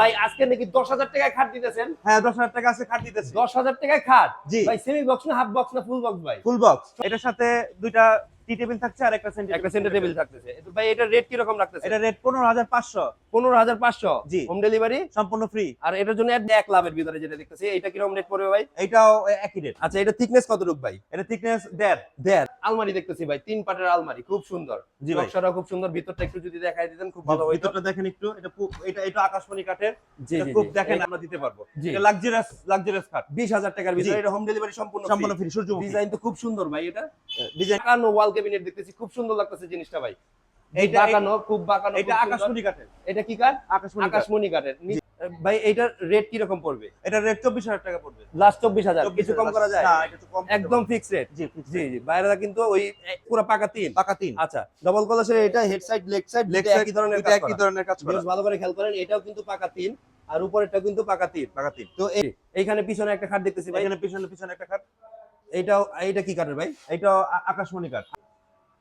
ভাই আজকে নাকি দশ হাজার টাকায় খাট দিতেছেন? হ্যাঁ দশ হাজার টাকা আছে খাট দিতেছে। দশ হাজার টাকায় খাট? জি। ভাই সেমি বক্স না হাফ বক্স না ফুল বক্স ভাই? ফুল বক্স এটার সাথে দুইটা টি টেবিল থাকছে আর একটা সেন্টার একটা সেন্টার টেবিল থাকতেছে। ভাই এটা রেট কীরকম রাখতেছে? এটা রেট পনেরো হাজার পাঁচশো। পনেরো হাজার পাঁচশো? জি। হোম ডেলিভারি সম্পূর্ণ ফ্রি আর এটার জন্য এক- লাভের ভিতরে যেটা দেখতেছি এটা কীরকম রেট পড়বে ভাই? এটাও একই রেট আচ্ছা এটা থিকনেস কতটুক ভাই? এটা থিকনেস দেড়। দেড়। আলমারি দেখতেছি ভাই তিন পাটের আলমারি খুব সুন্দর। জি ভাই। নকশাটা খুব সুন্দর ভিতরটা একটু যদি দেখাই দিতেন খুব ভালো হইতো। ভিতরটা দেখেন একটু এটা এটা এটা আকাশমণি কাঠের। জি খুব দেখেন আমরা দিতে পারব। এটা লাক্সারিয়াস লাক্সারিয়াস কাঠ বিশ হাজার টাকার ভিতরে এটা হোম ডেলিভারি সম্পূর্ণ সম্পূর্ণ ফ্রি সূর্যমুখী। ডিজাইন তো খুব সুন্দর ভাই এটা। ডিজাইন বাঁকানো ওয়াল ক্যাবিনেট দেখতেছি খুব সুন্দর লাগতেছে জিনিসটা ভাই। এইটা বাঁকানো খুব বাঁকানো এটা আকাশমণি কাঠের। এটা কি কাঠ? আকাশমণি আকাশমণি কাঠের। ভাই এইটার রেট কি রকম পড়বে? এটা রেট চব্বিশ হাজার টাকা পড়বে। লাস্ট 24,000 কিছু কম করা যায়? না এটা একটু কম একদম ফিক্স রেট জি জি জি। বাইরেটা কিন্তু ওই পুরো পাকা তিন পাকা তিন আচ্ছা ডবল কলাসের এটা head side leg side leg একই ধরনের কাজ করা। ধরনের কাজ করা। ভালো করে খেয়াল করেন এটাও কিন্তু পাকা তিন আর উপরেরটা কিন্তু পাকা তিন পাকা তিন তো এইখানে পিছনে একটা খাট দেখতেছি ভাই। এখানে পিছনে পিছনে একটা খাট। এইটাও এইটা কি কাঠের ভাই? এটা আকাশমণি কাঠ।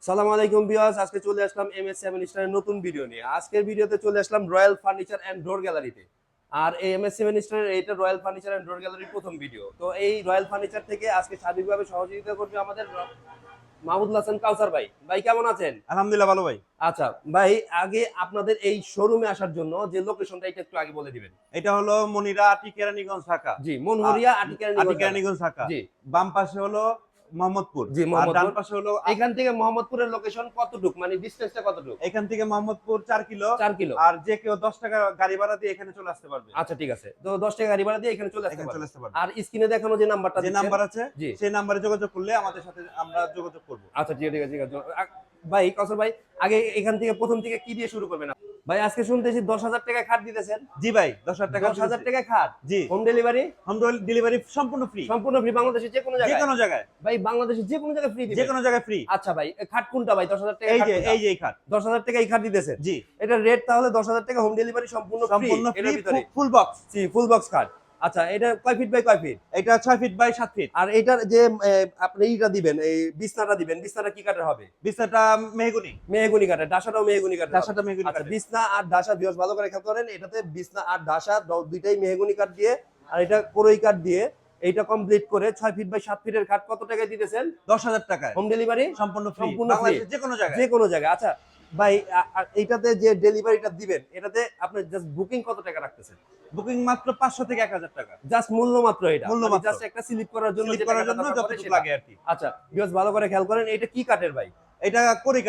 সালাম আলাইকুম বিয়াস আজকে চলে আসলাম এম এস সেভেন স্টারের নতুন ভিডিও নিয়ে। আজকের ভিডিওতে চলে আসলাম রয়্যাল ফার্নিচার এন্ড ডোর গ্যালারিতে আর এই এম এস সেভেন স্টারের এইটা রয়্যাল ফার্নিচার এন্ড ডোর গ্যালারির প্রথম ভিডিও তো এই রয়্যাল ফার্নিচার থেকে আজকে সার্বিকভাবে সহযোগিতা করবে আমাদের মাহমুদুল হাসান কাউসার ভাই। ভাই কেমন আছেন? আলহামদুলিল্লাহ ভালো ভাই। আচ্ছা ভাই আগে আপনাদের এই শোরুমে আসার জন্য যে লোকেশনটা এটা একটু আগে বলে দিবেন। এটা হলো মনিরা আটি কেরানীগঞ্জ ঢাকা জি মনহরিয়া আটিকার আটি কেরানীগঞ্জ ঢাকা জি। বাম পাশে হলো মোহাম্মদপুর। জি, মোহাম্মদপুর। পাশে হলো এখান থেকে মোহাম্মদপুরের লোকেশন কতটুক? মানে ডিসটেন্সটা কতটুক? এখান থেকে মোহাম্মদপুর কিলো। কিলো। আর যে কেউ দশ টাকা গাড়ি ভাড়া দিয়ে এখানে চলে আসতে পারবে। আচ্ছা ঠিক আছে। তো দশ টাকা গাড়ি ভাড়া দিয়ে এখানে চলে আসতে পারবে। আর স্ক্রিনে দেখানো যে নাম্বারটা যে নাম্বার আছে সেই নাম্বারে যোগাযোগ করলে আমাদের সাথে আমরা যোগাযোগ করব। আচ্ছা ঠিক আছে ঠিক আছে। ভাই কসর ভাই আগে এখান থেকে প্রথম থেকে কি দিয়ে শুরু করবেন? ভাই আজকে শুনতেছি দশ হাজার টাকা খাট দিতেছেন। জি ভাই দশ হাজার টাকা দশ হাজার টাকা খাট? জি। হোম ডেলিভারি হোম ডেলিভারি সম্পূর্ণ ফ্রি সম্পূর্ণ ফ্রি বাংলাদেশের যে কোনো যে জায়গায় কোনো জায়গায়। ভাই বাংলাদেশের যে কোনো জায়গায় ফ্রি যে কোনো জায়গায় ফ্রি আচ্ছা ভাই খাট কোনটা ভাই? দশ হাজার টাকা এই যে এই যে খাট। দশ হাজার টাকা এই খাট দিতেছেন। জি। এটা রেট তাহলে দশ হাজার টাকা হোম ডেলিভারি সম্পূর্ণ সম্পূর্ণ ফ্রি ফুল বক্স জি ফুল বক্স খাট। আচ্ছা এটা কয় ফিট বাই কয় ফিট এটা ছয় ফিট বাই সাত ফিট আর এটার যে আপনি এইটা দিবেন এই বিছনাটা দিবেন বিছনাটা কি কাঠের হবে? বিছনাটা মেহগুনি। মেহগুনি কাঠের ডাসাটাও মেহগুনি কাঠের। দাসাটা মেহগুনি আচ্ছা। বিছনা আর ডাসা ভিউস ভালো করে খেয়াল করেন এটাতে বিছনা আর ডাসা দুইটাই মেহগুনি কাঠ দিয়ে আর এটা কোরই কাঠ দিয়ে এইটা কমপ্লিট করে ছয় ফিট বাই সাত ফিটের কাঠ কত টাকায় দিতেছেন? দশ হাজার টাকায়। হোম ডেলিভারি সম্পূর্ণ সম্পূর্ণ। যে কোনো জায়গায়। যে কোনো জায়গায়। আচ্ছা ভাই এটাতে এইটাতে যে ডেলিভারিটা দিবেন এটাতে আপনি জাস্ট বুকিং কত টাকা রাখতেছেন? বুকিং মাত্র পাঁচশো থেকে এক হাজার টাকা। জাস্ট মূল্য মাত্র এটা। মূল্য মাত্র। জাস্ট একটা স্লিপ করার জন্য স্লিপ করার জন্য যতটুকু লাগে আর কি। আচ্ছা ভিউস ভালো করে খেয়াল করেন এটা কি কাটের ভাই? এটা করি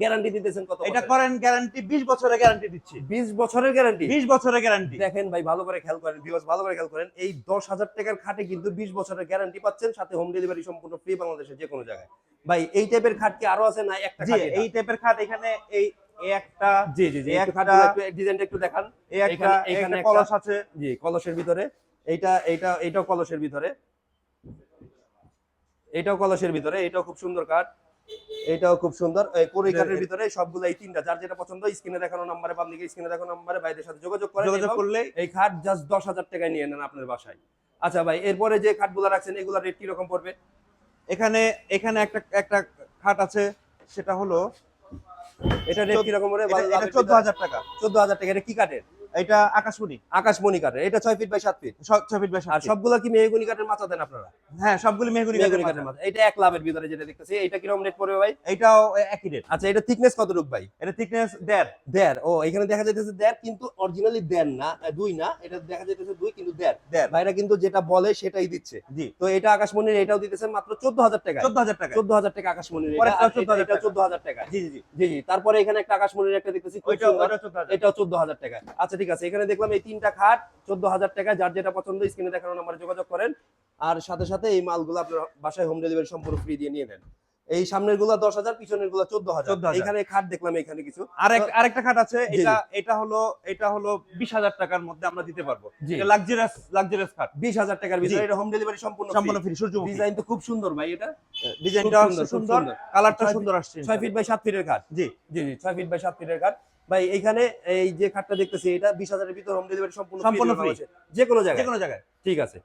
গ্যারান্টি দিতেছেন কত এটা করেন গ্যারান্টি বিশ বছরের গ্যারান্টি দিচ্ছি। 20 বছরের গ্যারান্টি বিশ বছরের গ্যারান্টি দেখেন ভাই ভালো করে খেয়াল করেন ভিউয়ার্স ভালো করে খেয়াল করেন এই দশ হাজার টাকার খাটে কিন্তু বিশ বছরের গ্যারান্টি পাচ্ছেন সাথে হোম ডেলিভারি সম্পূর্ণ ফ্রি বাংলাদেশের যে কোনো জায়গায়। ভাই এই টাইপের খাট কি আরও আছে না একটা খাট এই টাইপের খাট এখানে এই একটা জি জি একটু একটা- ডিজাইনটা একটু দেখান। একটা এখানে- কলস আছে। জি কলসের ভিতরে। এইটা এইটা এইটাও কলসের ভিতরে। এটাও কলসের ভিতরে এটাও খুব সুন্দর কাঠ এটাও খুব সুন্দর। এই কোরি কাঠের ভিতরে সবগুলো এই তিনটা যার যেটা পছন্দ স্ক্রিনে দেখানো নাম্বারে বাম দিকে স্ক্রিনে দেখানো নাম্বারে ভাইদের সাথে যোগাযোগ করেন যোগাযোগ করলে এই খাট জাস্ট দশ হাজার টাকায় নিয়ে নেন আপনার বাসায়। আচ্ছা ভাই এরপরে যে খাটগুলো রাখছেন এগুলো রেট কীরকম পড়বে? এখানে এখানে একটা একটা খাট আছে সেটা হলো এটা রেট কীরকম পড়বে? চোদ্দ হাজার টাকা। চোদ্দ হাজার টাকা এটা কি কাঠের এটা আকাশমণি। আকাশমণি কাঠের এটা ছয় ফিট বাই সাত ফিট ছয় ফিট বাই আর সবগুলো কি মেহগুনি কাঠের মাথা দেন আপনারা? হ্যাঁ সবগুলি মেহগুনি মেহগুনি কাঠের মাথা। এটা এক লাভের ভিতরে যেটা দেখতেছি এটা কীরকম রেট পড়বে ভাই? এটাও একই রেট আচ্ছা এটা থিকনেস কতটুক ভাই? এটা থিকনেস দেড়। দেড় ও এখানে দেখা যাইতেছে দেড় কিন্তু অরিজিনালি দেড় না দুই না এটা দেখা যাইতেছে দুই কিন্তু দেড়। দেড়। ভাইরা কিন্তু যেটা বলে সেটাই দিচ্ছে। জি। তো এটা আকাশমণির এটাও দিতেছে মাত্র চোদ্দ হাজার টাকা চোদ্দ হাজার টাকা চোদ্দ হাজার টাকা আকাশমণির এটা পরেরটা আর 14,000 এটা টাকা। চোদ্দ হাজার টাকা জি জি। জি জি তারপরে এখানে একটা আকাশমণির একটা দেখতেছি এটাও চোদ্দ হাজার টাকা আচ্ছা ঠিক আছে এখানে দেখলাম এই তিনটা খাট চোদ্দ হাজার টাকা যার যেটা পছন্দ স্ক্রিনে দেখানো নাম্বারে যোগাযোগ করেন। আর সাথে সাথে এই মালগুলো আপনার বাসায় হোম ডেলিভারি সম্পূর্ণ ফ্রি দিয়ে নিয়ে নেন। এই সামনেরগুলা দশ হাজার পিছনেরগুলা চোদ্দ হাজার এখানে খাট দেখলাম এখানে কিছু। আরেক আরেকটা খাট আছে এটা এটা হলো এটা হলো বিশ হাজার টাকার মধ্যে আমরা দিতে পারব। লাক্সারিয়াস লাক্সারিয়াস খাট। বিশ হাজার টাকার ভিতরে এটা হোম ডেলিভারি সম্পূর্ণ সম্পূর্ণ ফ্রি সূর্যমুখী ডিজাইন তো খুব সুন্দর ভাই এটা। ডিজাইনটা সুন্দর। কালারটা সুন্দর। আসছে ছয় ফিট বাই সাত ফিটের খাট। জি। জি জি ছয় ফিট বাই সাত ফিটের খাট। ভাই এইখানে এই যে খাটটা দেখতেছি এটা বিশ হাজারের ভিতর হোম ডেলিভারি সম্পূর্ণ সম্পূর্ণ ফ্রি যে কোনো জায়গায়। যে কোনো জায়গায়। ঠিক আছে।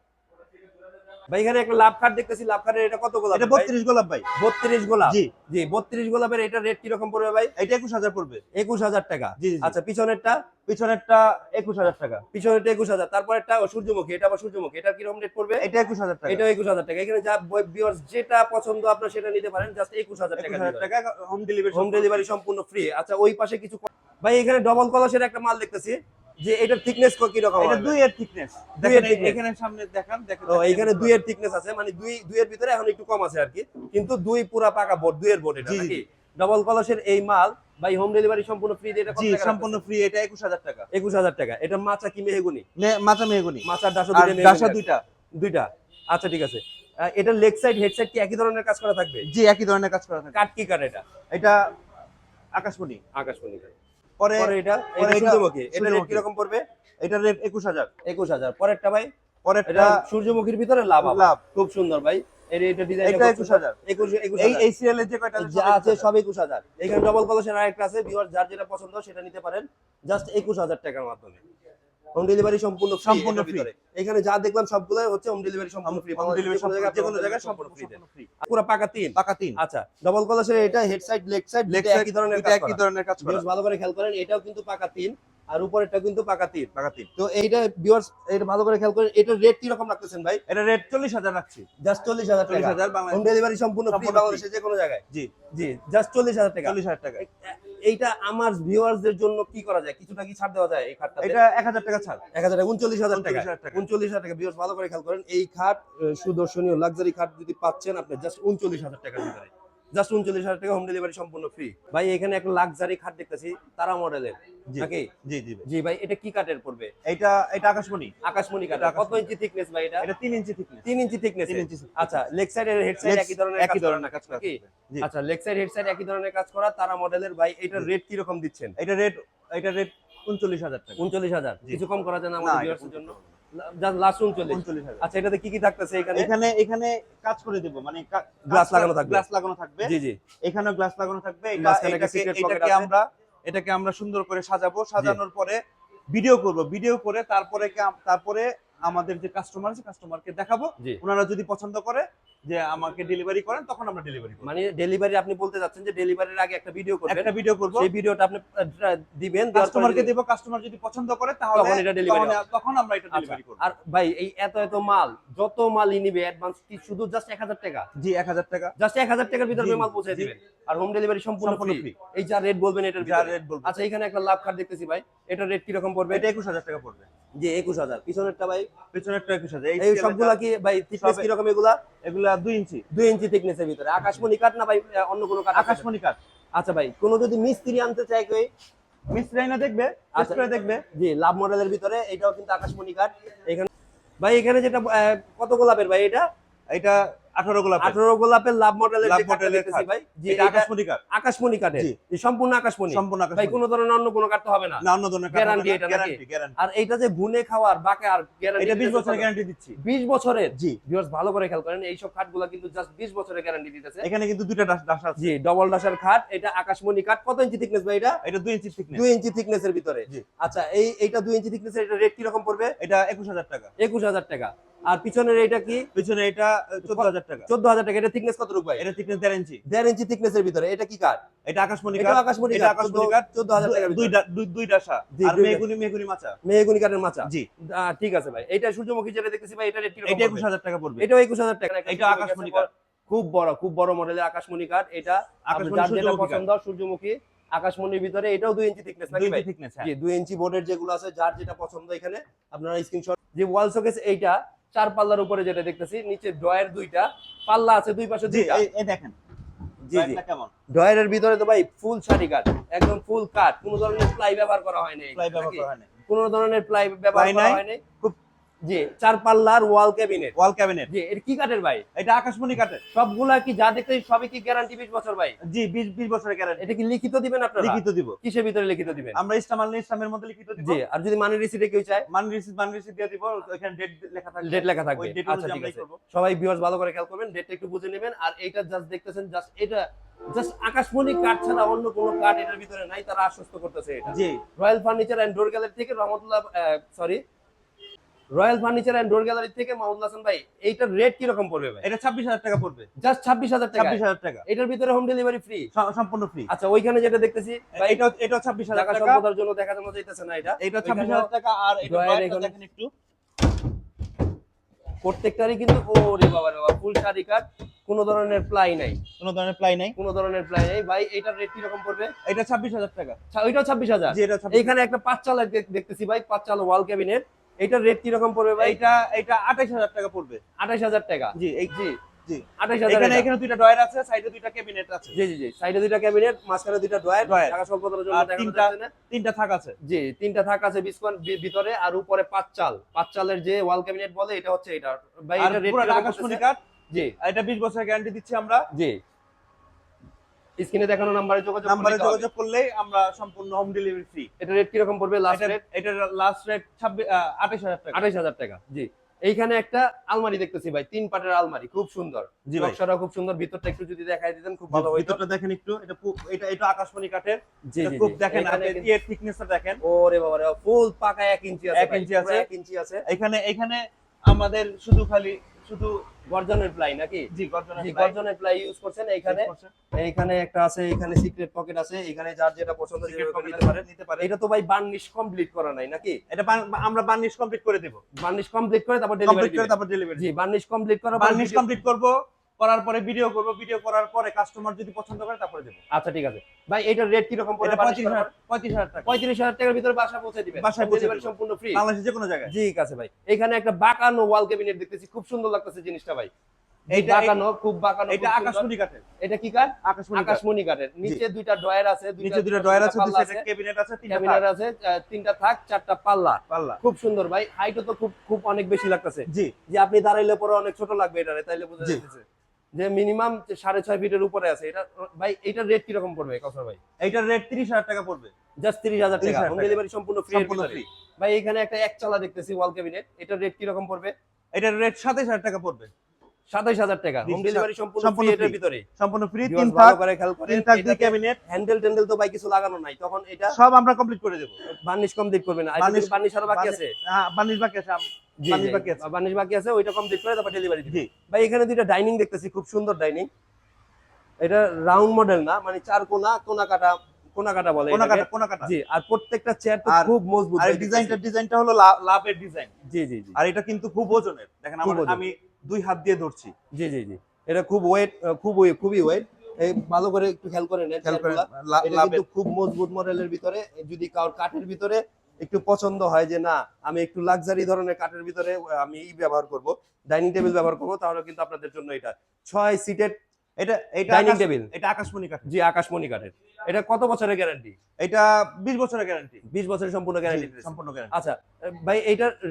ভাই এখানে একটা লাভ কার্ড দেখতেছি। লাভ কার্ডের এটা কত গোলাপ এটা বত্রিশ গোলাপ ভাই। বত্রিশ গোলাপ? জি। জি বত্রিশ গোলাপের এটা রেট কীরকম পড়বে ভাই? এটা একুশ হাজার পড়বে। একুশ হাজার টাকা। জি। আচ্ছা পিছনেরটা? পিছনেরটা একুশ হাজার টাকা। পিছনেরটা একুশ হাজার। তারপরেরটা ও সূর্যমুখী। এটা আবার সূর্যমুখী। এটা কীরকম রেট পড়বে? এটা একুশ হাজার টাকা। এটাও একুশ হাজার টাকা। এখানে যা ভিউয়ার্স যেটা পছন্দ আপনার সেটা নিতে পারেন। জাস্ট একুশ হাজার একুশ টাকা হাজার টাকা হোম ডেলিভারি হোম ডেলিভারি সম্পূর্ণ ফ্রি আচ্ছা ওই পাশে কিছু ক- ভাই এখানে ডবল কলসের একটা মাল দেখতেছি যে এটার থিকনেস কি রকম এটা হবে? দুই এর থিকনেস দেখেন এখানে সামনে দেখান দেখেন ও এইখানে দুই এর থিকনেস আছে মানে দুই দুইয়ের ভিতরে এখন একটু কম আছে আর কি কিন্তু দুই পুরা পাকা বোর্ড এর বোর্ড এটা নাকি? ডবল কলসের এই মাল ভাই হোম ডেলিভারি সম্পূর্ণ ফ্রি এটা জি সম্পূর্ণ ফ্রি এটা একুশ হাজার টাকা। একুশ হাজার টাকা। এটা মাচা কি মেহগুনি? মাচা মেহগুনি। ডাসা আর দুইটা মেহগনি। দুইটা। দুইটা। আচ্ছা ঠিক আছে। এটা লেগ সাইড হেড সাইড কি একই ধরনের কাজ করা থাকবে? জি একই ধরনের কাজ করা থাকবে। কাট কি কাট এটা? এটা আকাশমণি। আকাশমণি কাট। পরে এটা এটা সূর্যমুখী। এটা রেট কীরকম পড়বে? এটা রেট একুশ হাজার। একুশ হাজার। পরেরটা ভাই? পরেরটা সূর্যমুখীর ভিতরে লাভ লাভ। খুব সুন্দর ভাই। এখানে ডবল কলসের আরেকটা আছে। যার যেটা পছন্দ সেটা নিতে পারেন। জাস্ট একুশ হাজার টাকার মাধ্যমে। হোম ডেলিভারি সম্পূর্ণ সম্পূর্ণ। ভিতরে। এখানে যা দেখলাম সবগুলো হচ্ছে হোম ডেলিভারি সম্পূর্ণ ফ্রি হোম ডেলিভারি যে কোনো জায়গায় সম্পূর্ণ ফ্রি ফ্রি পুরো পাকা তিন পাকা তিন আচ্ছা। ডবল কলসের এটা head side leg side leg একই ধরনের কাজ একই ধরনের কাজ করা। ভালো করে খেয়াল করেন এটাও কিন্তু পাকা তিন আর উপরেরটা কিন্তু পাকা তিন পাকা তিন তো এইটা ভিউয়ার্স এটা ভালো করে খেয়াল করেন এটার রেট কি রকম রাখতেছেন ভাই? এটা রেট চল্লিশ হাজার রাখছি। জাস্ট চল্লিশ হাজার চল্লিশ টাকা হোম ডেলিভারি সম্পূর্ণ ফ্রি বাংলাদেশে যে কোনো জায়গায়। জি জি। জাস্ট চল্লিশ হাজার টাকা। চল্লিশ হাজার টাকা। এইটা আমার ভিউয়ার্সদের জন্য কি করা যায়? কিছুটা কি ছাড় দেওয়া যায় এই খাটটা এটা এক হাজার টাকা ছাড়। এক হাজার উনচল্লিশ হাজার টাকা। উনচল্লিশ হাজার টাকা। ভিউয়ার্স ভালো করে খেয়াল করেন এই খাট সুদর্শনীয় লাক্সারি খাট যদি পাচ্ছেন আপনি জাস্ট উনচল্লিশ হাজার টাকার ভিতরে। জাস্ট উনচল্লিশ হাজার টাকা হোম ডেলিভারি সম্পূর্ণ ফ্রি ভাই এখানে একটা লাক্সারি খাট দেখতেছি তারা মডেলের নাকি? জি জি ভাই। জি ভাই এটা কি কাঠের পড়বে? এটা এটা আকাশমণি। আকাশমণি কাঠ। কত। ইঞ্চি থিকনেস ভাই এটা? এটা ইঞ্চি thickness তিন ইঞ্চি থিকনেস আচ্ছা লেগ সাইড এর হেড সাইড একই ধরনের একই ধরনের কাজ করা আচ্ছা লেগ সাইড হেড সাইড একই ধরনের কাজ করা তারা মডেলের ভাই এটার রেট কি রকম দিচ্ছেন? এটা রেট এটা রেট উনচল্লিশ হাজার টাকা। উনচল্লিশ হাজার? কিছু কম করা যায় না না, আমাদের ভিউয়ার্সের জন্য? লাস্ট উনচল্লিশ। উনচল্লিশ আচ্ছা এটাতে কি কি থাকতেছে এখানে? এখানে এখানে কাজ করে দেবো মানে Glass লাগানো থাকবে। গ্লাস লাগানো থাকবে? জি জি। এখানেও গ্লাস লাগানো থাকবে। এটাকে। আমরা এটাকে আমরা সুন্দর করে সাজাবো। সাজানোর পরে ভিডিও করব। ভিডিও করে তারপরে তারপরে আমাদের যে কাস্টমার আছে কাস্টমারকে দেখাবো। ওনারা যদি পছন্দ করে যে আমাকে ডেলিভারি করেন তখন আমরা ডেলিভারি মানে ডেলিভারি আপনি বলতে যাচ্ছেন যে ডেলিভারির আগে একটা ভিডিও করবেন। একটা ভিডিও করব। সেই ভিডিওটা আপনি দিবেন কাস্টমারকে দেব কাস্টমার যদি পছন্দ করে তাহলে তখন এটা delivery তখন- আমরা এটা আচ্ছা, ডেলিভারি করব। আর ভাই এই এত এত মাল যত মালই নিবে অ্যাডভান্স কি শুধু জাস্ট এক হাজার টাকা? জি 1000 টাকা। জাস্ট এক হাজার টাকার ভিতরে মাল পৌঁছে জি। দিবেন। আর হোম ডেলিভারি সম্পূর্ণ ফ্রি এই যা রেট বলবেন এটার যা রেট বলব আচ্ছা এখানে একটা লাভ কার্ড দেখতেছি ভাই। এটার রেট কীরকম পড়বে? এটা 21000 টাকা পড়বে। যে একুশ হাজার। পিছনেরটা ভাই পেছনেরটা 21000 এই এই সবগুলা কি ভাই থিকনেস সবে- কীরকম এগুলা? এগুলা 2 ইঞ্চি। দুই ইঞ্চি থিকনেসের ভিতরে। আকাশমণি কাঠ না ভাই অন্য কোনো কাঠ আকাশমণি কাঠ। আচ্ছা ভাই কোনো যদি মিস্ত্রি আনতে কেউ? মিস্ত্রি আইনা দেখবে আচ্ছা। দেখবে। জি লাভ মডেলের ভিতরে এটাও কিন্তু আকাশমণি কাঠ। এখানে ভাই এখানে যেটা কত গোলাপের ভাই এটা? এটা 18 গোলাপ আঠারো গোলাপের লাভ মডেলের লাভ মডেলের ভাই। জি এটা এটা আকাশমণি কাঠ আকাশমণি কাঠের এই সম্পূর্ণ আকাশমণি। সম্পূর্ণ ভাই কোনো ধরনের অন্য কোনো কাঠ তো হবে না। না অন্য ধরনের Guarantee এটা গ্যারান্টি গ্যারান্টি আর এইটা যে গুনে খাওয়ার বাকে আর গ্যারান্টি এটা 20 বছরের গ্যারান্টি দিচ্ছি। 20 বছরের? জি। ভিউয়ার্স ভালো করে খেয়াল করেন এই সব খাটগুলো কিন্তু জাস্ট 20 বছরের গ্যারান্টি দিতেছে। এখানে কিন্তু দুইটা ডাস ডাস আছে। জি ডবল ডাসার খাট এটা আকাশমণি কাঠ কত ইঞ্চি থিকনেস ভাই এটা? এটা 2 ইঞ্চি থিকনেস 2 ইঞ্চি থিকনেসের ভিতরে। আচ্ছা এই এইটা 2 ইঞ্চি থিকনেসের এটা রেট কি রকম পড়বে? এটা 21000 টাকা। 21000 টাকা। আর পিছনের এটা কি? পিছনে এটা 14000 টাকা। 14000 টাকা। এটা থিকনেস কত রূপ ভাই? এটা থিকনেস 1.5 ইঞ্চি 1.5 ইঞ্চি থিকনেসের ভিতরে। এটা কি কাঠ? এটা আকাশমণি এটা আকাশমণি এটা কাঠ। আকাশমণি কাঠ। 14000 টাকা দুই দুই ডাসা আর দুই মেগুনি মেগুনি মাচা। মেহগুনি কাঠের মাচা। জি। ঠিক আছে ভাই। এটা সূর্যমুখী যেটা দেখতেছি ভাই এটা রেট এটা 21000 টাকা পড়বে। এটাও 21000 টাকা। এটা আকাশমণি আছে, খুব বড় খুব বড় মডেলের আকাশমণি কাঠ। এটা আকাশমণি যেটা সূর্যমুখী পছন্দ সূর্যমুখী আকাশমণির ভিতরে এটাও 2 ইঞ্চি থিকনেস নাকি 2 ভাই? থিকনেস হ্যাঁ। জি 2 ইঞ্চি বোর্ডের যেগুলো আছে যার যেটা পছন্দ এখানে আপনারা স্ক্রিনশট যে ওয়াল শোকেস এইটা চার পাল্লার উপরে যেটা দেখতেছি নিচে ড্রয়ার দুইটা পাল্লা আছে দুই পাশে দুইটা। এই- দেখেন। জি জি। ড্রয়ারের ভিতরে তো ভাই ফুল শাড়ি একদম ফুল কাঠ কোনো ধরনের প্লাই ব্যবহার করা হয়নি প্লাই ব্যবহার করা কোনো ধরনের প্লাই ব্যবহার করা হয়নি খুব- জি চার পাল্লার ওয়াল ক্যাবিনেট ওয়াল ক্যাবিনেট জি এর কি কাঠের ভাই? এটা আকাশমণি কাঠের। সবগুলা কি যা দেখতে সবই কি গ্যারান্টি 20 বছর ভাই? জি 20 20 বছরের গ্যারান্টি এটা কি লিখিত দিবেন আপনারা? লিখিত দিব। কিসের ভিতরে লিখিত দিবেন? আমরা ইস্টামাল ইসলামের মধ্যে লিখিত দিব। জি আর যদি মানি রিসিটে কেউ চায়? মান রিসিট মান রিসিট দিয়ে দিব ওখানে ডেট লেখা থাকবে। ডেট লেখা থাকবে। ডেট আচ্ছা ঠিক আছে। সবাই ভিউয়ার্স ভালো করে খেয়াল করবেন ডেটটা একটু বুঝে নেবেন। আর এইটা জাস্ট দেখতেছেন জাস্ট এটা জাস্ট আকাশমণি কাঠ ছাড়া অন্য কোনো কাঠ এটার ভিতরে নাই তারা আশ্বস্ত করতেছে এটা। জি। Royal furniture and door gallery থেকে Rahmatullah sorry royal furniture and door gallery থেকে মাহমুদ হাসান ভাই এইটার রেট কি রকম পড়বে ভাই? এটা ছাব্বিশ হাজার টাকা পড়বে। জাস্ট ছাব্বিশ হাজার টাকা ছাব্বিশ হাজার টাকা। এটার ভিতরে হোম ডেলিভারি ফ্রি সম্পূর্ণ ফ্রি আচ্ছা ওইখানে যেটা দেখতেছি ভাই এটা এটা ছাব্বিশ হাজার টাকা টাকা। সম্পদার জন্য দেখা যাচ্ছে যাইতেছে না এটা? এটা ছাব্বিশ হাজার টাকা আর এটা এখানে- দেখেন একটু। প্রত্যেকটারই কিন্তু ওরে বাবা রে বাবা ফুল শাড়ি কাট কোনো ধরনের প্লাই নাই। কোন ধরনের প্লাই নাই। কোন ধরনের প্লাই নাই। ভাই এটার রেট কি রকম পড়বে? এটা ছাব্বিশ হাজার টাকা। ছা- ওইটাও ছাব্বিশ হাজার। জি এটা ছাব্বিশ এইখানে একটা পাঁচ চালের দেখতেছি ভাই পাঁচ চাল ওয়াল ক্যাবিনেট এটার রেট কি রকম পড়বে ভাই? এটা আঠাইশ হাজার টাকা পড়বে। আঠাশ হাজার টাকা? জি এই জি জি। আঠাশ হাজার এখানে এখানে দুইটা ড্রয়ার আছে সাইডে দুইটা ক্যাবিনেট আছে। জি জি জি সাইডে দুইটা ক্যাবিনেট মাঝখানে দুইটা ড্রয়ার। টাকা স্বল্পতার জন্য তিনটা- তিনটা থাক আছে। জি তিনটা থাক আছে বিস্কন ভিতরে আর উপরে পাঁচ চাল। পাঁচ চালের যে ওয়াল ক্যাবিনেট বলে এটা হচ্ছে এটা ভাই এটা রেট পুরো কাঠ জি। এটা বিশ বছরের গ্যারান্টি দিচ্ছি আমরা। জি। স্ক্রিনে দেখানো নাম্বারে যোগাযোগ নাম্বারে করলেই যোগাযোগ করলেই আমরা সম্পূর্ণ হোম ডেলিভারি ফ্রি এটা রেট কি রকম পড়বে লাস্ট রেট এটার লাস্ট রেট ছাব্বিশ আঠাশ হাজার টাকা। আঠাইশ হাজার টাকা জি। এইখানে একটা আলমারি দেখতেছি ভাই তিন পাটের আলমারি খুব সুন্দর। জি ভাই। নকশাটা খুব সুন্দর ভিতরটা একটু যদি দেখাই দিতেন খুব ভালো হইতো। ভিতরটা দেখেন একটু এটা এটা এটা আকাশমণি কাঠের। জি জি খুব দেখেন আপনি এর থিকনেসটা দেখেন। ওরে বাবা রে ফুল পাকা এক ইঞ্চি আছে এক ভাই, ইঞ্চি আছে। এক ইঞ্চি আছে। এখানে এখানে আমাদের শুধু খালি শুধু গর্জনের প্লাই নাকি? জি গর্জনের প্লাই গর্জনের প্লাই ইউজ করছেন এইখানে। এখানে একটা আছে এখানে সিক্রেট পকেট আছে এখানে যার যেটা পছন্দ নিতে নিতে পারে। এটা তো ভাই বার্নিশ কমপ্লিট করা নাই নাকি? এটা আমরা বার্নিশ কমপ্লিট করে দেব। বার্নিশ কমপ্লিট করে তারপর ডেলিভারি করে তারপর ডেলিভারি জি বার্নিশ কমপ্লিট করা পর বার্নিশ কমপ্লিট করব। করার পরে ভিডিও করব ভিডিও করার পরে কাস্টমার যদি পছন্দ করে তারপরে দেব। আচ্ছা ঠিক আছে। ভাই এটার রেট কি রকম পড়বে? এটা পঁয়ত্রিশ হাজার পঁয়ত্রিশ হাজার টাকা। পঁয়ত্রিশ হাজার টাকার ভিতরে বাসা পৌঁছে দিবেন বাসায় পৌঁছে ডেলিভারি দিব। সম্পূর্ণ ফ্রি বাংলাদেশের যে কোনো জায়গায়। ঠিক আছে ভাই। এখানে একটা বাঁকানো ওয়াল ক্যাবিনেট দেখতেছি। খুব সুন্দর লাগতেছে জিনিসটা ভাই। এইটা বাঁকানো খুব বাঁকানো এটা আকাশমণি কাঠের। এটা কি কাঠ? আকাশমণি আকাশমণি কাঠের। নিচে দুইটা ড্রয়ার আছে নিচে দুটো ড্রয়ার আছে দুই পাল্লা সাইডে ক্যাবিনেট আছে তিনটা ক্যাবিনেট থাক, আছে তিনটা থাক চারটা পাল্লা। পাল্লা। খুব সুন্দর ভাই। হাইটও তো খুব খুব অনেক বেশি লাগতেছে। জি। যে আপনি দাঁড়াইলে পরে অনেক ছোট লাগবে এটা তাইলে বোঝা। যাচ্ছে যে মিনিমাম সাড়ে ছয় ফিটের উপরে আছে এটা ভাই এটার রেট কীরকম পড়বে কসর ভাই? এটার রেট তিরিশ হাজার টাকা পড়বে। জাস্ট তিরিশ হাজার টাকা হোম ডেলিভারি সম্পূর্ণ ফ্রি ফ্রি ভাই এখানে একটা এক চালা দেখতেছি ওয়াল ক্যাবিনেট এটার রেট কীরকম পড়বে? এটার রেট সাতাশ হাজার টাকা পড়বে। সাতাইশ হাজার টাকা। হোম ডেলিভারি সম্পূর্ণ এটার ভিতরে। সম্পূর্ণ ফ্রি তিন থাক করে খেয়াল করেন তিন থাক দুই ক্যাবিনেট হ্যান্ডেল টেন্ডেল তো ভাই কিছু লাগানো নাই। তখন এটা সব আমরা কমপ্লিট করে দেবো। বার্নিশ কমপ্লিট করবেন। আর Varnish- বার্নিশ আরও বাকি আছে? হ্যাঁ বার্নিশ বাকি আছে বার্নিশ বাকি আছে। বার্নিশ বাকি আছে ওইটা কমপ্লিট করে তারপর ডেলিভারি জি। ভাই এখানে দুইটা ডাইনিং দেখতেছি খুব সুন্দর ডাইনিং এটা রাউন্ড মডেল না মানে চার কোনা কোনা কাটা কোনা কাটা বলে কোনা কাটা কোনা কাটা। জি আর প্রত্যেকটা চেয়ার তো খুব মজবুত আর ডিজাইনটা। ডিজাইনটা হলো লাভের ডিজাইন জি জি জি। আর এটা কিন্তু খুব ওজনের। দেখেন আমার আমি দুই হাত দিয়ে ধরছি। জি জি জি। এটা খুব ওয়েট খুব খুবই ওয়েট এই ভালো করে একটু খেয়াল করে নেন কিন্তু খুব মজবুত মডেলের ভিতরে যদি কারোর কাঠের ভিতরে একটু পছন্দ হয় যে না আমি একটু লাক্সারি ধরনের কাঠের ভিতরে আমি ই ব্যবহার করব ডাইনিং টেবিল ব্যবহার করব তাহলে কিন্তু আপনাদের জন্য এটা। ছয় সিটের এটা এটা ডাইনিং টেবিল। এটা আকাশমণি কাঠ জি আকাশমণি কাঠের। এটা কত বছরের গ্যারান্টি? এটা বিশ বছরের গ্যারান্টি। বিশ বছরের সম্পূর্ণ গ্যারান্টি সম্পূর্ণ গ্যারান্টি। আচ্ছা ভাই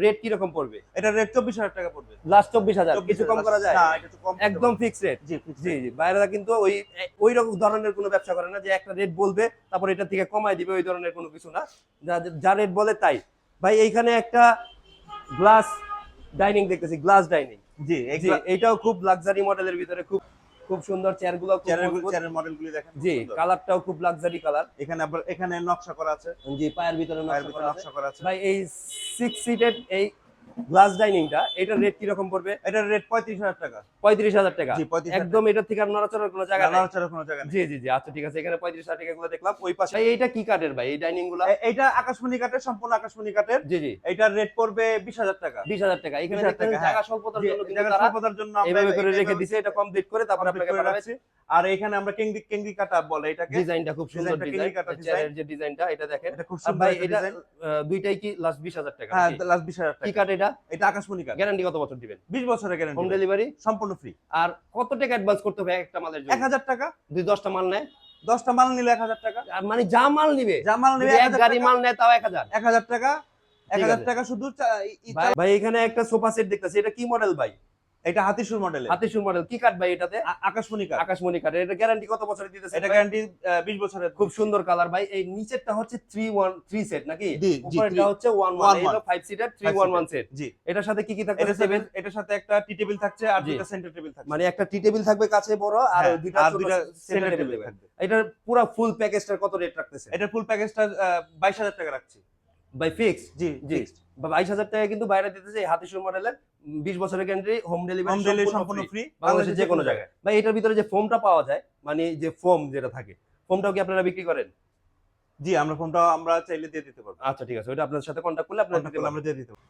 রেট কি রকম পড়বে? এটা রেট চব্বিশ হাজার টাকা পড়বে। লাস্ট 24,000 কিছু কম করা যায়? না এটা কম একদম ফিক্স রেট জি জি জি বাইরেরা কিন্তু ওই ওই রকম ধরনের কোনো ব্যবসা করে না যে একটা রেট বলবে তারপর এটা থেকে কমাই দিবে ওই ধরনের কোনো কিছু না। যা যা রেট বলে তাই। ভাই এইখানে একটা গ্লাস ডাইনিং দেখতেছি গ্লাস ডাইনিং জি জি এটাও খুব লাক্সারি মডেলের ভিতরে খুব খুব সুন্দর চেয়ারগুলো চেয়ারের মডেল গুলি দেখেন জি কালারটাও খুব লাক্সারি কালার এখানে এখানে নকশা করা আছে। জি পায়ের ভিতরে পায়ের ভিতরে নকশা করা আছে। ভাই এই সিক্স সিটেড এই গ্লাস ডাইনিংটা এটার রেট কি রকম পড়বে? এটার রেট পঁয়ত্রিশ হাজার টাকা। পঁয়ত্রিশ হাজার টাকা? একদম এটার থেকে আর নড়াচড়ার কোনো জায়গা নেই। নাড়াচাড়ার কোনো জায়গা নেই। জি জি জি আচ্ছা ঠিক আছে এখানে পঁয়ত্রিশ হাজার টাকা গুলো দেখলাম। ওই পাশে ভাই, এইটা কি কাঠের ভাই? এই ডাইনিংগুলা? এ- এইটা আকাশমণি কাঠের সম্পূর্ণ আকাশমণি কাঠের। জি জি। এটার রেট পড়বে বিশ হাজার টাকা। বিশ হাজার টাকা। এখানে 20,000 দেখতেছেন জায়গা স্বল্পতার জন্য কিন্তু জায়গা স্বল্পতার জন্য আমরা এইভাবে করে এটা রেখে দিছে এটা কমপ্লিট করে তারপর আপনাকে পাঠাবে। আর এখানে আমরা কেংদি কেংদি কাটা বলে এটাকে। ডিজাইনটা খুব সুন্দর ডিজাইন। কেঙ্গি কাটা চেয়ারের যে ডিজাইনটা এটা দেখেন। এটা খুব সুন্দর ভাই এটা দুইটাই কি লাস্ট বিশ হাজার টাকা হ্যাঁ লাস্ট বিশ হাজার কি টাকা কাঠ এটা? এটা আকাশমণি কাঠ গ্যারান্টি কত বছর দিবেন? বিশ বছরের হোম ডেলিভারি সম্পূর্ণ ফ্রি আর কত টাকা অ্যাডভান্স করতে হবে একটা মালের এক জন্য হাজার টাকা। দুই দশটা মাল নেয়? দশটা মাল নিলে এক হাজার টাকা। আর মানে যা মাল নিবে যা মাল যদি এক গাড়ি মাল নেয় তাও এক হাজার। এক হাজার টাকা। এক হাজার। টাকা শুধু ভাই এখানে একটা সোফা সেট দেখতেছি। এটা কি মডেল ভাই? এটা হাতিসুর মডেলের। হাতিসুর মডেল। কি কাঠ ভাই এটাতে? আকাশমণি কাঠ। আকাশমণি কাঠ। এটা গ্যারান্টি কত বছরের দিতেছে এটা গ্যারান্টি বিশ বছরের খুব সুন্দর কালার ভাই। এই নিচেরটা হচ্ছে থ্রি ওয়ান থ্রি সেট নাকি? উপরেরটা হচ্ছে ওয়ান one ওয়ান one। এটা five seater three Five one seater। One set জি। এটার সাথে কি কি থাকবে এটার সাথে এটার সাথে একটা টি টেবিল থাকছে আর। দুটো সেন্টার টেবিল থাকছে। মানে একটা টি টেবিল থাকবে কাছে বড় আর হ্যাঁ, দুইটা দুইটা সেন্টার টেবিল থাকবে। থাকবে। এটার পুরো ফুল প্যাকেজটার কত রেট রাখতেছে এটার ফুল প্যাকেজটা বাইশ হাজার টাকা রাখছি। বাই ফিক্স জি জি বাইশ হাজার টাকা কিন্তু বাইরে দিতেছে এই হাতিশুর মডেলের বিশ বছরের গ্যারান্টি হোম ডেলিভারি সম্পূর্ণ ফ্রি বাংলাদেশের যে কোনো জায়গায়। ভাই এটার ভিতরে যে ফোমটা পাওয়া যায় মানে যে ফোম যেটা থাকে ফোমটাও কি আপনারা বিক্রি করেন? জি আমরা ফোনটা আমরা চাইলে দিয়ে দিতে পারব। আচ্ছা ঠিক আছে ওটা আপনার সাথে কন্ট্যাক্ট করলে আপনারা আমরা দিয়ে দিতে পারব।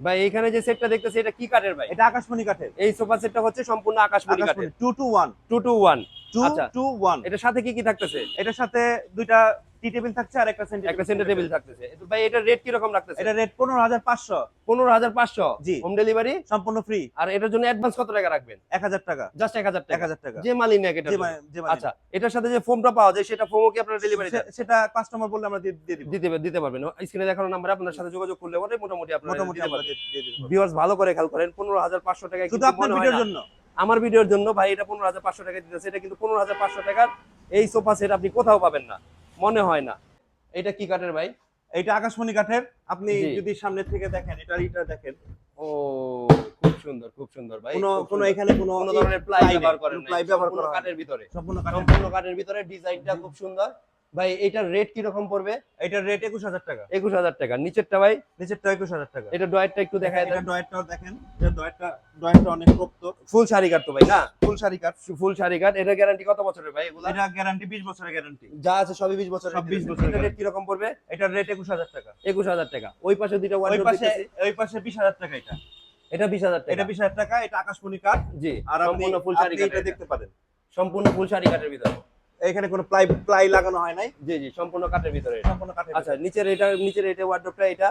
ভাই এইখানে যে সেটটা দেখতেছি এটা কি কাঠের ভাই? এটা আকাশমণি কাঠের। এই সোফা সেটটা হচ্ছে সম্পূর্ণ আকাশমণি কাঠের। আকাশমণি two two one two two one two আচ্ছা। টু ওয়ান এটার সাথে কি কি থাকতেছে? এটার সাথে দুইটা টি টেবিল থাকছে আর একটা সেন্টার একটা সেন্টার টেবিল থাকতেছে। ভাই এটার রেট কি রকম রাখতেছে? এটা রেট পনেরো হাজার পাঁচশো। পনেরো হাজার পাঁচশো? জি। হোম ডেলিভারি সম্পূর্ণ ফ্রি আর এটার জন্য অ্যাডভান্স কত টাকা রাখবেন? এক হাজার টাকা। জাস্ট এক হাজার এক টাকা হাজার টাকা। যে নেক এটা যে আচ্ছা এটার সাথে যে ফোমটা পাওয়া যায় সেটা ফোমও কি আপনার ডেলিভারি সেটা কাস্টমার বললে আমরা দিয়ে দিব। দিতে দিতে পারবেন। স্ক্রিনে দেখানো নাম্বারে আপনার সাথে যোগাযোগ করলে পরে মোটামুটি আপনার মোটামুটি আমরা দিয়ে পারব। ভিউয়ার্স ভালো করে খেয়াল করেন পনেরো হাজার পাঁচশো টাকা শুধু আপনার ভিডিওর জন্য। আমার ভিডিওর জন্য ভাই এটা পনেরো হাজার পাঁচশো টাকা দিতেছে এটা কিন্তু পনেরো হাজার পাঁচশো টাকার এই সোফা সেট আপনি কোথাও পাবেন না। মনে হয় না। এটা কি কাঠের ভাই? এটা আকাশমণি কাঠের। আপনি যদি সামনে থেকে দেখেন এটা এটা দেখেন। ও খুব সুন্দর খুব সুন্দর ভাই কোনো কোনো এখানে কোনো কোনো ধরনের প্লাই ব্যবহার করেন প্লাই ব্যবহার করা কাঠের ভিতরে। সম্পূর্ণ কাঠের ভিতরে। ডিজাইনটা খুব সুন্দর। ভাই এটার রেট কি রকম পড়বে? এটার রেট একুশ হাজার টাকা। একুশ হাজার টাকা। নিচেরটা ভাই? নিচেরটা একুশ হাজার টাকা। এটা ডয়েরটা একটু দেখায় এটা ডয়েরটাও দেখেন এটা ডয়েরটা ডয়েরটা অনেক পোক্ত ফুল শাড়ি কাঠ তো ভাই না? ফুল শাড়ি কাঠ ফুল শাড়ি কাঠ এটা গ্যারান্টি কত বছরের ভাই এগুলা? এটা গ্যারান্টি বিশ বছরের গ্যারান্টি যা আছে সবই বিশ বছরের সব 20 বছরের এটা রেট কি রকম পড়বে? এটার রেট একুশ হাজার টাকা। একুশ হাজার টাকা। ওই পাশে দুইটা ওই পাশে ওই পাশে বিশ হাজার টাকা এটা। এটা বিশ হাজার টাকা। এটা বিশ হাজার টাকা এটা আকাশমণি কাঠ জি আর আপনি সম্পূর্ণ ফুল শাড়ি কাঠ এটা দেখতে পারেন। সম্পূর্ণ ফুল শাড়ি কাঠের ভিতরে। এখানে কোনো প্লাই প্লাই লাগানো হয় নাই। জি জি সম্পূর্ণ কাঠের ভিতরে সম্পূর্ণ কাঠের আচ্ছা নিচের এটা নিচের এটা ওয়ার্ডরোবটা এটা?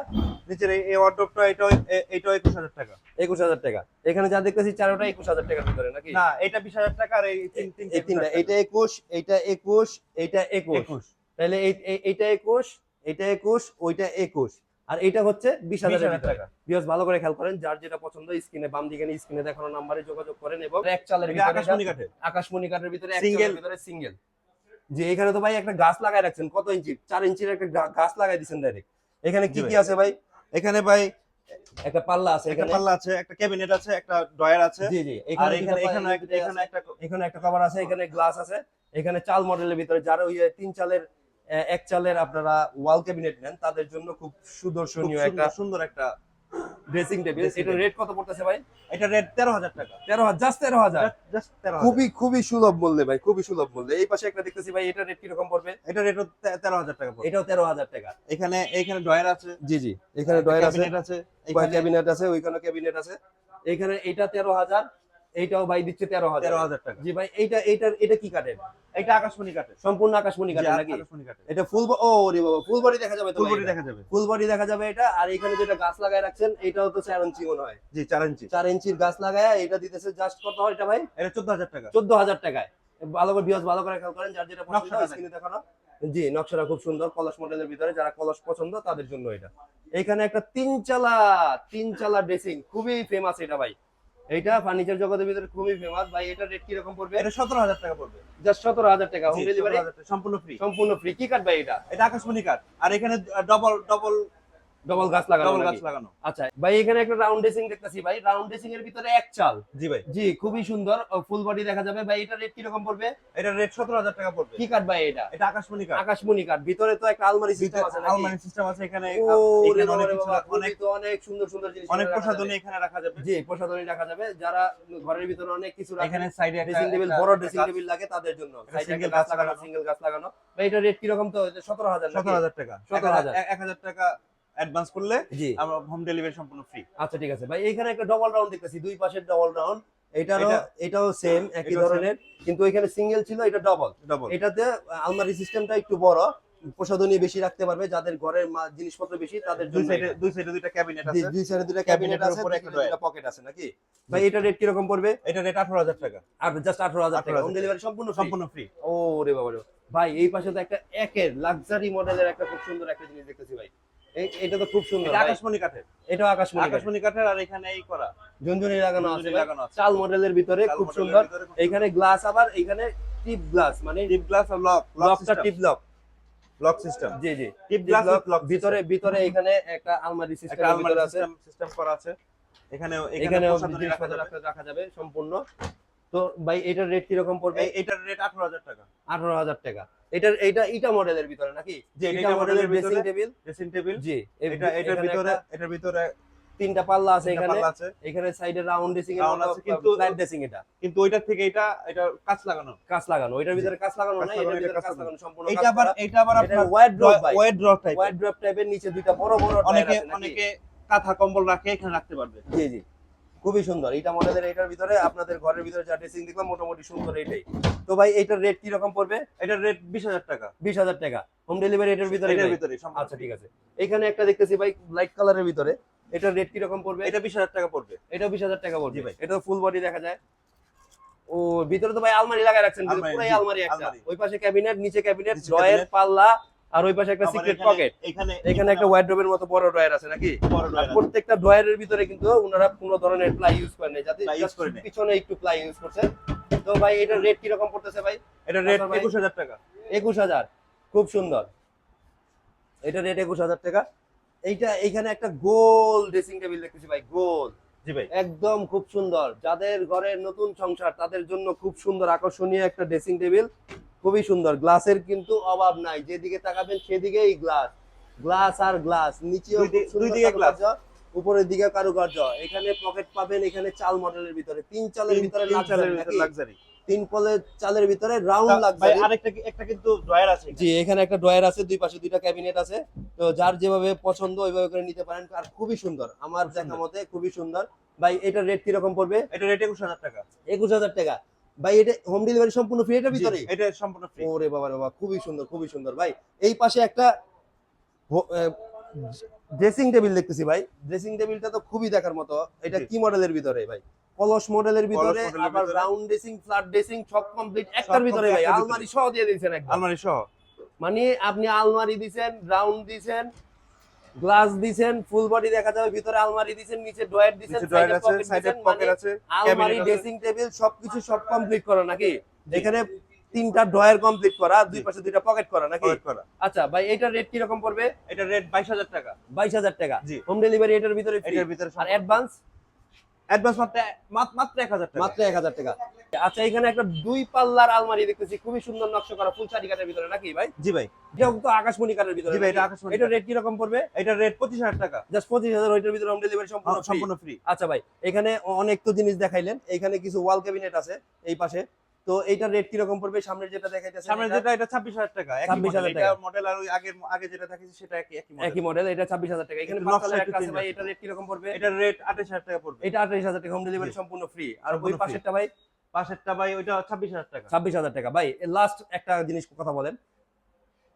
নিচের এই- ওয়ার্ডরোবটা এটাও এ- এটাও একুশ টাকা। একুশ হাজার টাকা। এখানে যা দেখতেছি চারোটা একুশ হাজার টাকার ভিতরে নাকি? না এটা বিশ হাজার টাকা আর এই তিন তিন এই তিনটা এটা একুশ এইটা একুশ এইটা একুশ। একুশ। তাহলে এই- এই- এইটা একুশ এইটা একুশ ওইটা একুশ। আর এটা হচ্ছে বিশ হাজার টাকা। বিকজ ভালো করে খেয়াল করেন যার যেটা পছন্দ স্ক্রিনে বাম দিকে স্ক্রিনে দেখানো নাম্বারে যোগাযোগ করেন এবং এক চালের এটা ভিতরে আকাশমণি এটা- কাঠের। আকাশমণি কাঠের ভিতরে এক চালের ভিতরে সিঙ্গেল যে এখানে তো ভাই একটা গাছ লাগাই রাখছেন কত ইঞ্চি? চার ইঞ্চির একটা গাছ লাগাই দিচ্ছেন ডাইরেক্ট এখানে কি কি আছে ভাই? এখানে ভাই একটা পাল্লা আছে একটা এখানে। পাল্লা আছে একটা ক্যাবিনেট আছে একটা ডয়ার আছে। জি জি আর এখানে এখানে এখানে একটা- এখানে একটা এখানে একটা কভার আছে এখানে গ্লাস আছে। এখানে চাল মডেলের ভিতরে যারা ওই তিন চালের এক চালের আপনারা ওয়াল ক্যাবিনেট নেন তাদের জন্য খুব সুদর্শনীয় একটা সুন্দর একটা ড্রেসিং টেবিল এটা রেট কত পড়তেছে ভাই? এটা রেট তেরো হাজার টাকা। তেরো হাজার জাস্ট তেরো হাজার? জাস্ট তেরো হাজার। খুবই খুবই সুলভ মূল্যে ভাই খুবই সুলভ মূল্যে। এই পাশে একটা দেখতেছি ভাই এটা রেট কি রকম পড়বে? এটা রেট তেরো হাজার টাকা পড়বে। এটাও তেরো হাজার টাকা। এখানে এখানে ডয়ার আছে। জি জি। এখানে ডয়ার আছে। ক্যাবিনেট আছে। ক্যাবিনেট আছে? ওইখানে ক্যাবিনেট আছে। এখানে এটা তেরো হাজার এইটাও ভাই দিচ্ছে তেরো হাজার। তেরো হাজার টাকা। জি ভাই এইটা এইটার এটা কি কাঠের? এটা আকাশমণি কাটে সম্পূর্ণ আকাশমণি কাটে নাকি? এটা ফুল ও রে বাবা ফুল বডি দেখা যাবে ফুল বডি দেখা যাবে। ফুল বডি দেখা যাবে এটা আর এখানে যেটা গাছ লাগায় রাখছেন এটাও তো চার ইঞ্চি মনে হয়। জি চার ইঞ্চি। চার ইঞ্চির গাছ লাগায় এটা দিতেছে জাস্ট কত হয় এটা ভাই? এটা চোদ্দ হাজার টাকা। চোদ্দ হাজার টাকায়। ভালো করে বিয়াস ভালো করে খেয়াল করেন যার যেটা পছন্দ স্ক্রিনে দেখানো। জি নকশাটা খুব সুন্দর কলস মডেলের ভিতরে যারা কলস পছন্দ তাদের জন্য এটা। এখানে একটা তিন চালা তিন চালা ড্রেসিং খুবই ফেমাস এটা ভাই। এইটা ফার্নিচার জগতের ভিতরে খুবই ফেমাস ভাই এটা রেট কি রকম পড়বে? এটা সতেরো হাজার টাকা পড়বে। জাস্ট সতেরো হাজার টাকা। হোম ডেলিভারি সম্পূর্ণ ফ্রি সম্পূর্ণ ফ্রি কি কাট ভাই এটা? এটা আকাশমণি কাট আর এখানে ডবল ডবল ডবল গাছ লাগানো ডবল গাছ লাগানো। আচ্ছা ভাই এখানে একটা রাউন্ড ড্রেসিং দেখতেছি ভাই। রাউন্ড ড্রেসিং এর ভিতরে এক চাল। জি ভাই। জি খুবই সুন্দর ফুল বডি দেখা যাবে। ভাই এটা রেট কীরকম পড়বে? এটা রেট সতেরো হাজার টাকা পড়বে। কি কাট ভাই এটা? এটা আকাশমণি কাঠ আকাশমণি কাঠ ভিতরে তো একটা আলমারি সিস্টেম আছে নাকি? আলমারি সিস্টেম আছে এখানে এখানে অনেক কিছু অনেক তো অনেক সুন্দর সুন্দর জিনিস অনেক প্রসাধনী এখানে রাখা যাবে। জি প্রসাধনী রাখা যাবে। যারা ঘরের ভিতরে অনেক কিছু রাখে এখানে সাইডে ড্রেসিং টেবিল বড় ড্রেসিং টেবিল লাগে তাদের জন্য। একটা single গাছ লাগানো। সিঙ্গেল গাছ লাগানো। ভাই এটা রেট কীরকম তো? সতেরো হাজার সতেরো হাজার টাকা। 17,000 এক হাজার টাকা অ্যাডভান্স করলে আমরা হোম ডেলিভারি সম্পূর্ণ ফ্রি আচ্ছা ঠিক আছে। ভাই এখানে একটা ডবল রাউন্ড দেখতেছি। দুই পাশের ডবল রাউন্ড এটারও এটাও সেম একই ধরনের। কিন্তু এখানে সিঙ্গেল ছিল এটা ডবল ডবল এটাতে আলমারি সিস্টেমটা একটু বড়। প্রসাধনী বেশি রাখতে পারবে। যাদের ঘরের জিনিসপত্র বেশি তাদের দুই সাইডে দুই সাইডে দুইটা ক্যাবিনেট আছে। দুই সাইডে দুটো ক্যাবিনেট আছে। উপরে একটা। পকেট আছে নাকি? ভাই এটা রেট কীরকম পড়বে? এটা রেট আঠারো হাজার টাকা। আর জাস্ট আঠারো হাজার টাকা। হোম ডেলিভারি সম্পূর্ণ সম্পূর্ণ ফ্রি ও রে বাবা ভাই এই পাশে তো একটা একের লাক্সারি মডেলের একটা খুব সুন্দর একটা জিনিস দেখতেছি ভাই। এটা তো খুব সুন্দর এটা। আকাশমণি কাঠের। এটাও আকাশমণি আকাশমণি কাঠের আর এখানে এই করা। ঝুনঝুনি লাগানো আছে লাগানো আছে। চাল মডেলের ভিতরে খুব সুন্দর। এইখানে গ্লাস আবার এইখানে টিপ গ্লাস মানে ডিপ গ্লাস আর লক লক লকটা টিপ লক। Lock system. জি জি। টিপ গ্লাস লক ভিতরে ভিতরে এখানে একটা আলমারি সিস্টেম আলমারি আছে। সিস্টেম করা আছে। এখানে এখানে রাখা যাবে সম্পূর্ণ। তো ভাই এটার রেট কীরকম পড়বে? এটার রেট আঠারো হাজার টাকা। আঠারো হাজার টাকা। এটার এইটা ইটা মডেলের ভিতরে নাকি? জি, এটা মডেলের ড্রেসিং টেবিল ড্রেসিং টেবিল জি এটা এটার ভিতরে এটার ভিতরে তিনটা পাল্লা আছে এখানে। এখানে সাইডে রাউন্ড ড্রেসিং এর আছে, কিন্তু- ড্রেসিং এটা। কিন্তু ওইটার থেকে এটা এটা কাঁচ লাগানো। কাঁচ লাগানো ওইটার ভিতরে কাঁচ লাগানো না এটার ভিতরে কাঁচ লাগানো। সম্পূর্ণ এটা আবার এটা আবার আপনার wide drop weight drop type wide drop টাইপের নিচে দুইটা বড় বড় অনেকে অনেকে কাঁথা কম্বল রাখে এখানে রাখতে পারবে। জি জি। খুবই সুন্দর। এটা মডেলের এটার ভিতরে আপনাদের ঘরের ভিতরে যা ড্রেসিং দেখলাম মোটামুটি সুন্দর এটাই তো ভাই এটার রেট কি রকম পড়বে? এটার রেট বিশ হাজার টাকা। বিশ হাজার টাকা। হোম ডেলিভারি এটার ভিতরে এটার ভিতরে আচ্ছা ঠিক আছে। এখানে একটা দেখতেছি ভাই লাইট কালারের ভিতরে। এটার রেট কি রকম পড়বে? এটা বিশ হাজার টাকা পড়বে। এটা বিশ হাজার টাকা পড়বে। ভাই। এটা ফুল বডি দেখা যায়। ও ভিতরে তো ভাই আলমারি লাগায় রাখছেন পুরাই আলমারি একটা। ওই পাশে ক্যাবিনেট নিচে ক্যাবিনেট ড্রয়ার পাল্লা আর ওই পাশে একটা সিক্রেট পকেট এখানে এখানে একটা ওয়ার্ড্রোবের মতো বড় ড্রয়ার আছে নাকি? আর প্রত্যেকটা ড্রয়ারের ভিতরে কিন্তু ওনারা কোনো ধরনের প্লাই ইউজ করেন যাতে। পিছনে একটু প্লাই ইউজ করছে। তো ভাই এটা রেট কি রকম পড়তেছে ভাই? রেট আচ্ছা। একুশ হাজার টাকা। একুশ হাজার। খুব সুন্দর। এটা রেট একুশ হাজার টাকা। এইটা এখানে একটা গোল ড্রেসিং টেবিল দেখতেছি ভাই গোল। জি ভাই। একদম খুব সুন্দর। যাদের ঘরে নতুন সংসার তাদের জন্য খুব সুন্দর আকর্ষণীয় একটা ড্রেসিং টেবিল খুবই সুন্দর। গ্লাসের কিন্তু অভাব নাই। যেদিকে তাকাবেন সেদিকেই গ্লাস। গ্লাস আর গ্লাস। নিচেও দুই দিকে-। কারুকার্য, উপরের দিকে কারুকার্য। এখানে পকেট পাবেন এখানে চাল মডেলের ভিতরে। তিন চালের ভিতরে লাক্সারি তিন পলের চালের ভিতরে রাউন্ড লাগবে আরেকটা কি- একটা কিন্তু ড্রয়ার আছে জি এখানে একটা ড্রয়ার আছে দুই পাশে দুইটা ক্যাবিনেট আছে। তো যার যেভাবে পছন্দ ওইভাবে করে নিতে পারেন। আর খুবই সুন্দর। আমার দেখা মতে খুবই সুন্দর। ভাই এটার রেট কীরকম পড়বে? এটা রেট একুশ হাজার টাকা। একুশ হাজার টাকা। ভাই এটা হোম ডেলিভারি সম্পূর্ণ ফ্রি এটার ভিতরে? এটা সম্পূর্ণ ফ্রি ওরে বাবা বাবা খুবই সুন্দর খুবই সুন্দর। ভাই এই পাশে একটা ড্রেসিং টেবিল দেখতেছি ভাই। ড্রেসিং টেবিলটা তো খুবই দেখার মতো। এটা কি মডেলের ভিতরে ভাই? কলস মডেলের ভিতরে আবার রাউন্ড ড্রেসিং ফ্ল্যাট ড্রেসিং সব কমপ্লিট একটার ভিতরে ভাই আলমারি সহ দিয়ে দিয়েছেন একদম। আলমারি সহ? মানে আপনি আলমারি দিছেন রাউন্ড দিছেন গ্লাস দিছেন ফুল বডি দেখা যাবে ভিতরে আলমারি দিছেন নিচে ড্রয়ার দিছেন ড্রয়ার আছে সাইডে পকেট মানে আছে আলমারি ড্রেসিং টেবিল সবকিছু সব কমপ্লিট করা নাকি? এখানে তিনটা ড্রয়ার কমপ্লিট করা দুই পাশে দুইটা পকেট করা নাকি? পকেট করা। আচ্ছা ভাই এটার রেট কি রকম পড়বে? এটা রেট বাইশ হাজার টাকা। বাইশ হাজার টাকা। জি। হোম ডেলিভারি এটার ভিতরে ফ্রি এটার ভিতরে আর অ্যাডভান্স অ্যাডভান্স মাত্র মাত্র- মাত্র এক হাজার টাকা। মাত্র এক হাজার টাকা। আচ্ছা এখানে একটা দুই পাল্লার আলমারি দেখতেছি খুবই সুন্দর নকশা করা ফুল চারি কাটের ভিতরে নাকি ভাই? জি ভাই। এটাও তো আকাশমণি কাটের ভিতরে জি ভাই, এটা আকাশমণি এটা রেট কি রকম পড়বে? এটা রেট পঁচিশ হাজার টাকা। জাস্ট পঁচিশ হাজার ওইটার ভিতরে হোম ডেলিভারি সম্পূর্ণ সম্পূর্ণ ফ্রি আচ্ছা ভাই এখানে অনেক তো জিনিস দেখাইলেন। এখানে কিছু ওয়াল ক্যাবিনেট আছে এই পাশে। তো এইটার রেট কি রকম পড়বে? সামনের যেটা দেখাইতেছে সামনে যেটা এটা ছাব্বিশ হাজার টাকা একই মডেল এটা মডেল আর ওই আগের আগে যেটা থাকে সেটা একই একই মডেল একই মডেল এটা ছাব্বিশ হাজার টাকা। এখানে নকশা একটা আছে ভাই এটা এটার রেট কি রকম পড়বে? এটা রেট আঠাশ হাজার টাকা পড়বে। এটা আঠাশ হাজার টাকা হোম ডেলিভারি সম্পূর্ণ ফ্রি আর ওই। পাশেরটা ভাই? পাশেরটা ভাই ওইটা ছাব্বিশ হাজার টাকা। ছাব্বিশ হাজার টাকা। ভাই লাস্ট একটা জিনিস কথা বলেন।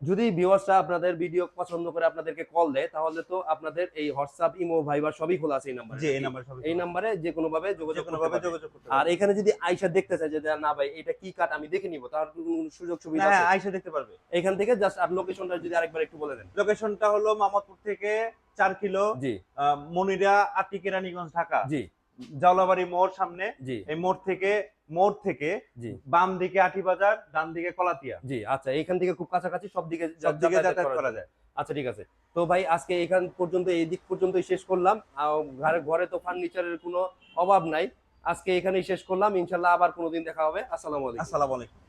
যদি ভিউয়ার্সরা আপনাদের ভিডিও পছন্দ করে আপনাদেরকে কল দেয় তাহলে তো আপনাদের এই হোয়াটসঅ্যাপ ইমো ভাইবার সবই খোলা আছে এই নাম্বারে জি এই নাম্বার এই নাম্বারে যে কোনো ভাবে যোগাযোগ কোনো ভাবে। যোগাযোগ করতে আর এখানে যদি আইসা দেখতে চায় যে না ভাই এটা কি কাট আমি দেখে নিব। তার সুযোগ সুবিধা আছে হ্যাঁ আছে? আইসা দেখতে পারবে। এখান থেকে জাস্ট আর লোকেশনটা যদি আরেকবার একটু বলে দেন। লোকেশনটা হলো মামাদপুর থেকে চার কিলো জি। মনিরা আটি কেরানীগঞ্জ ঢাকা। জি। জাওলাবাড়ি মোড় সামনে এই মোড় থেকে মোড় থেকে বাম দিকে আটি বাজার ডান দিকে কলাতিয়া। জি আচ্ছা এখান থেকে খুব কাছাকাছি সব দিকে সব দিকে যাতায়াত করা যায়। আচ্ছা ঠিক আছে। তো ভাই আজকে এখান পর্যন্ত এই দিক পর্যন্ত শেষ করলাম। ঘরে ঘরে তো ফার্নিচারের কোনো অভাব নাই। আজকে এখানেই শেষ করলাম। ইনশাল্লাহ আবার কোনোদিন দেখা হবে। আসসালামু আলাইকুম। আসসালামু আলাইকুম।